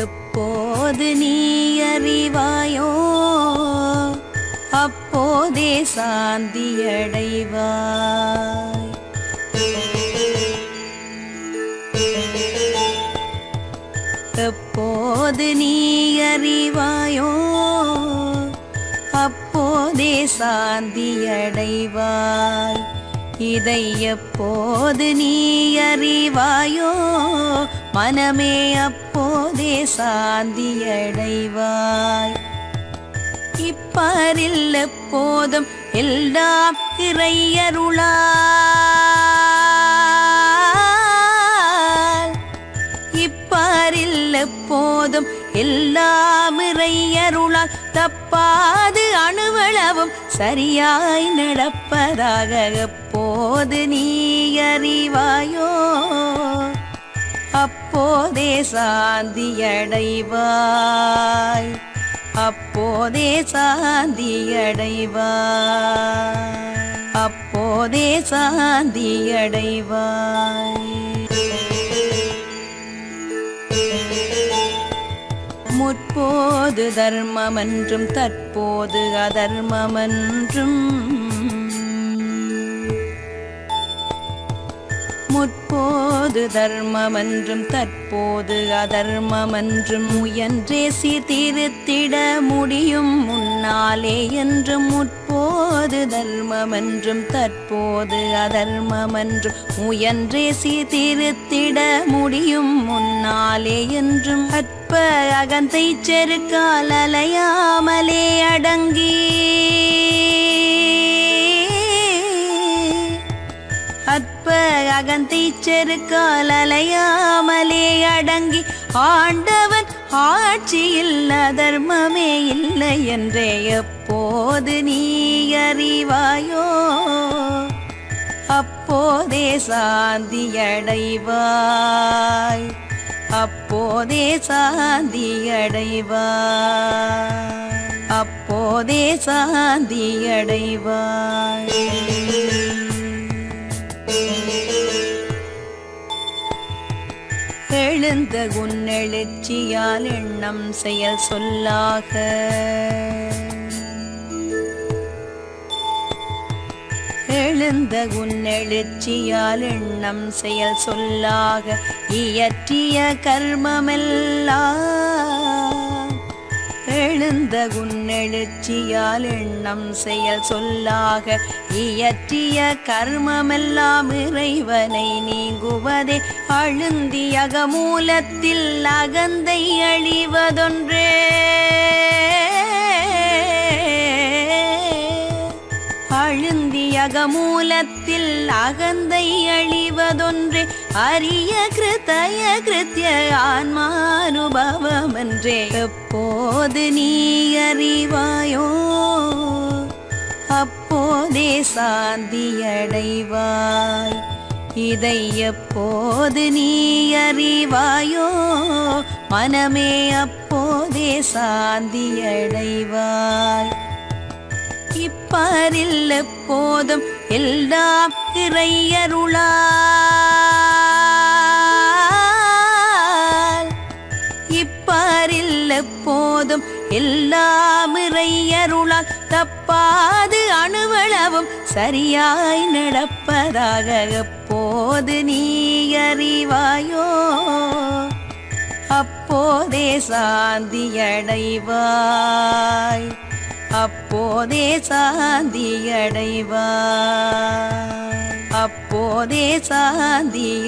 எப்போது நீ அறிவாயோ? அப்போதே சாந்தியடைவாய் எப்போது நீ அறிவாயோ? அப்போதே சாந்தியடைவாய் இதை எப்போது நீ அறிவாயோ? மனமே அப்போ அப்போதே சாந்தியடைவாய். இப்பாரில் போதும் எல்லாம் இறையருளால். இப்பாரில் போதும் எல்லாம் இறையருளால். தப்பாது அணுவளவும் சரியாய் நடப்பதாக போது நீ அறிவாயோ? அப்போதே சாந்தியடைவாய். அப்போதே சாந்தியடைவாய். அப்போதே சாந்தியடைவாய். முற்போது தர்மமன்றும் தற்போது அதர்மமன்றும் முற்போது தர்மமன்றும் தற்போது அதர்மமன்றும் முயன்றே சீர்திருத்திட முடியும் முன்னாலே என்றும் முற்போது தர்மமன்றும் தற்போது அதர்மமன்றும் முயன்றே சீர்திருத்திட முடியும் முன்னாலே என்றும் அற்ப அகந்தை செருக்கால் அலையாமலே அடங்கி அகந்தை செருக்கால் அலையாமலே அடங்கி ஆண்டவன் ஆட்சியில் அதர்மமே இல்லை என்றே எப்போது நீ அறிவாயோ? அப்போதே சாந்தியடைவாய் அப்போதே சாந்தியடைவாய் அப்போதே சாந்தியடைவாய் எழுந்த குன்னெழுச்சியால் எண்ணம் செயல் சொல்லாக. எழுந்த குன்னெழுச்சியால் எண்ணம் செயல் சொல்லாக. இயற்றிய கர்மமெல்லாம் எழுந்த குன்னெழுச்சியால் எண்ணம் செயல் சொல்லாக இயற்றிய கர்மமெல்லாம் இறைவனை நீங்குவதே. அழுந்தியக மூலத்தில் அகந்தை அழிவதொன்றே. அழுந்தியக மூலத்தில் அகந்தை அழிவதொன்றே. அரிய கிருத்தய கிருத்திய ஆன்மானுபவமன்றே எப்போது நீ அறிவாயோ? அப்போதே சாந்தியடைவாய். இதை எப்போது நீ அறிவாயோ? மனமே அப்போதே சாந்தியடைவாய். இப்பாரில் எப்போதும் எல்லாம் இறையருளா இப்பாரில் எப்போ எல்லாம் இறையருளால் தப்பாது அணுவளவும் சரியாய் நடப்பதாக எப்போது நீ அறிவாயோ? அப்போதே சாந்தியடைவாய் அப்போதே சாந்தியடைவாய் அப்போதே சாந்தியடைவாய்